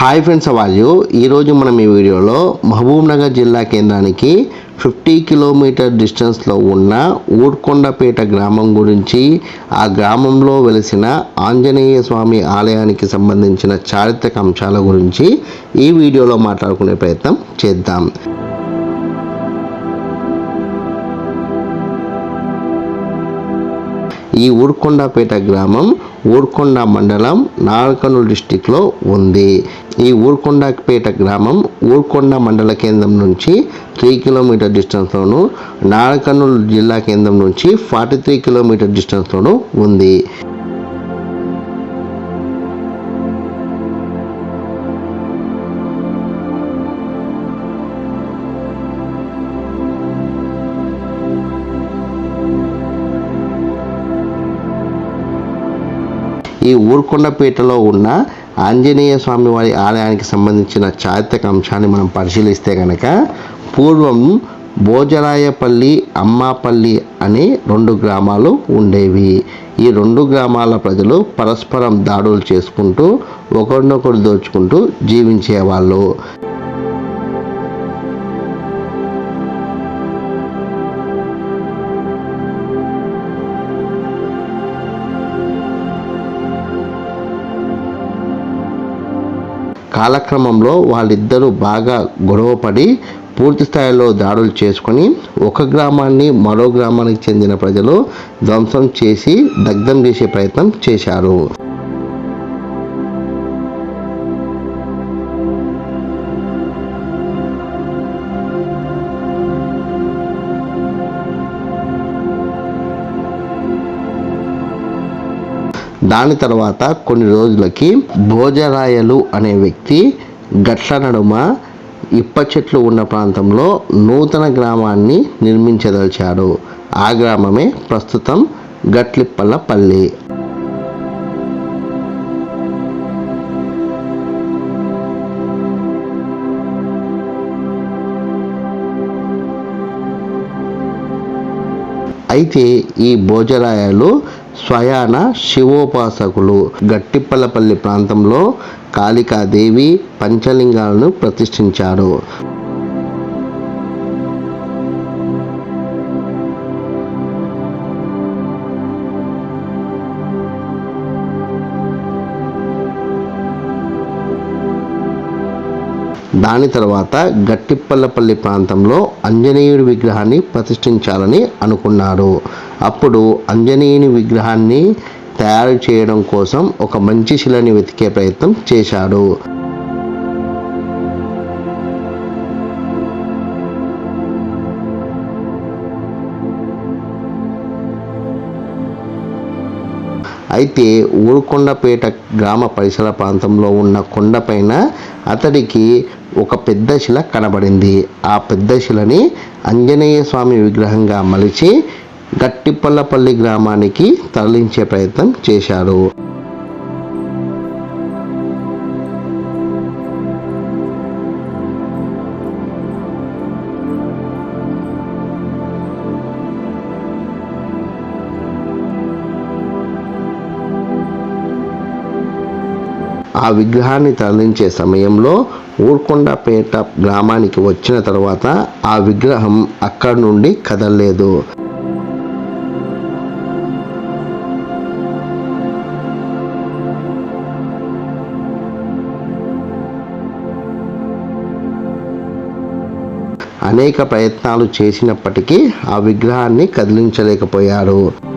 Hi friends వాళ్ళు ఈరోజు మనం ఈ వీడియోలో మహబూబ్నగర్ జిల్లా కేంద్రానికి ఫిఫ్టీ కిలోమీటర్ డిస్టెన్స్లో ఉన్న ఊర్కొండపేట గ్రామం గురించి ఆ గ్రామంలో వెలిసిన ఆంజనేయ స్వామి ఆలయానికి సంబంధించిన చారిత్రక అంశాల గురించి ఈ వీడియోలో మాట్లాడుకునే ప్రయత్నం చేద్దాం. ఈ ఊర్కొండపేట గ్రామం ఊర్కొండ మండలం నాగర్కర్నూలు డిస్టిక్లో ఉంది. ఈ ఊర్కొండపేట గ్రామం ఊర్కొండ మండల కేంద్రం నుంచి త్రీ కిలోమీటర్ డిస్టెన్స్లోను నాగర్కర్నూలు జిల్లా కేంద్రం నుంచి ఫార్టీ త్రీ కిలోమీటర్ డిస్టెన్స్లోను ఉంది. ఈ ఊర్కొండపేటలో ఉన్న ఆంజనేయ స్వామి వారి ఆలయానికి సంబంధించిన చారిత్రక అంశాన్ని మనం పరిశీలిస్తే కనుక పూర్వం భోజరాయపల్లి అమ్మాపల్లి అనే రెండు గ్రామాలు ఉండేవి. ఈ రెండు గ్రామాల ప్రజలు పరస్పరం దాడులు చేసుకుంటూ ఒకరినొకరు దోచుకుంటూ జీవించేవాళ్ళు. కాలక్రమంలో వాళ్ళిద్దరూ బాగా గొడవపడి పూర్తి స్థాయిలో దాడులు చేసుకొని ఒక గ్రామాన్ని మరో గ్రామానికి చెందిన ప్రజలు ధ్వంసం చేసి దగ్ధం చేసే ప్రయత్నం చేశారు. దాని తర్వాత కొన్ని రోజులకి భోజరాయలు అనే వ్యక్తి గట్ల నడుమ ఇప్ప చెట్లు ఉన్న ప్రాంతంలో నూతన గ్రామాన్ని నిర్మించదలిచాడు. ఆ గ్రామమే ప్రస్తుతం గట్లిప్పలపల్లి. అయితే ఈ భోజరాయలు స్వయాన శివోపాసకులు గట్టిప్పలపల్లి ప్రాంతంలో కాళికాదేవి పంచలింగాలను ప్రతిష్ఠించారు. దాని తర్వాత గట్టిప్పల్లపల్లి ప్రాంతంలో ఆంజనేయుడి విగ్రహాన్ని ప్రతిష్ఠించాలని అనుకున్నారు అప్పుడు ఆంజనేయుని విగ్రహాన్ని తయారు చేయడం కోసం ఒక మంచి శిలని వెతికే ప్రయత్నం చేశాడు. అయితే ఊరుకొండపేట గ్రామ పరిసర ప్రాంతంలో ఉన్న కొండపైన అతడికి ఒక పెద్ద శిల కనబడింది. ఆ పెద్ద శిలని ఆంజనేయ స్వామి విగ్రహంగా మలిచి గట్టిపల్లపల్లి గ్రామానికి తరలించే ప్రయత్నం చేశారు. ఆ విగ్రహాన్ని తరలించే సమయంలో ఊర్కొండపేట గ్రామానికి వచ్చిన తర్వాత ఆ విగ్రహం అక్కడి నుండి కదలలేదు. అనేక ప్రయత్నాలు చేసినప్పటికీ ఆ విగ్రహాన్ని కదిలించలేకపోయారు.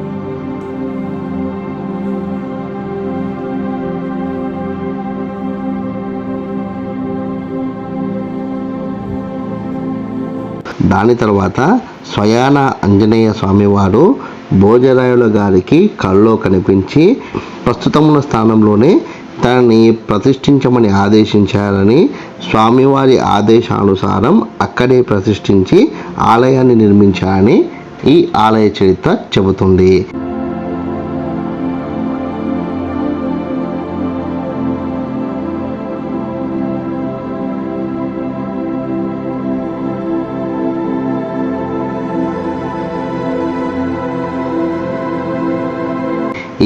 దాని తర్వాత స్వయాన ఆంజనేయ స్వామివారు భోజరాయుల గారికి కల్లో కనిపించి ప్రస్తుతం ఉన్న స్థానంలోనే తనని ప్రతిష్ఠించమని ఆదేశించారని స్వామివారి ఆదేశానుసారం అక్కడే ప్రతిష్ఠించి ఆలయాన్ని నిర్మించారని ఈ ఆలయ చరిత్ర చెబుతుంది.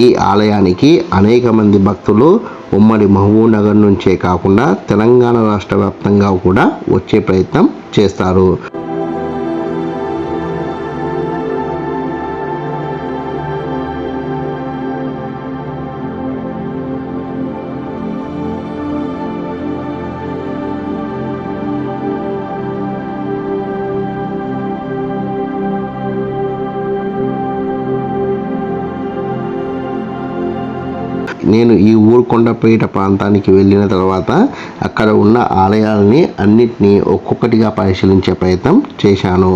ఈ ఆలయానికి అనేక మంది భక్తులు ఉమ్మడి మహబూబ్ నగర్ నుంచే కాకుండా తెలంగాణ రాష్ట్ర వ్యాప్తంగా కూడా వచ్చే ప్రయత్నం చేస్తారు. నేను ఈ ఊరుకొండపేట ప్రాంతానికి వెళ్ళిన తర్వాత అక్కడ ఉన్న ఆలయాలని అన్నిటినీ ఒక్కొక్కటిగా పరిశీలించే ప్రయత్నం చేశాను.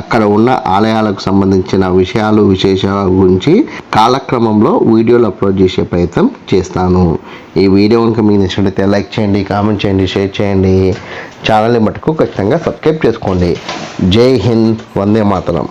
అక్కడ ఉన్న ఆలయాలకు సంబంధించిన విషయాలు విశేషాల గురించి కాలక్రమంలో వీడియోలు అప్లోడ్ చేసే ప్రయత్నం చేస్తాను. ఈ వీడియో కనుక మీకు నచ్చినట్లయితే లైక్ చేయండి కామెంట్ చేయండి షేర్ చేయండి. ఛానల్ని మటుకు ఖచ్చితంగా సబ్స్క్రైబ్ చేసుకోండి. జై హింద్ వందే మాతరం.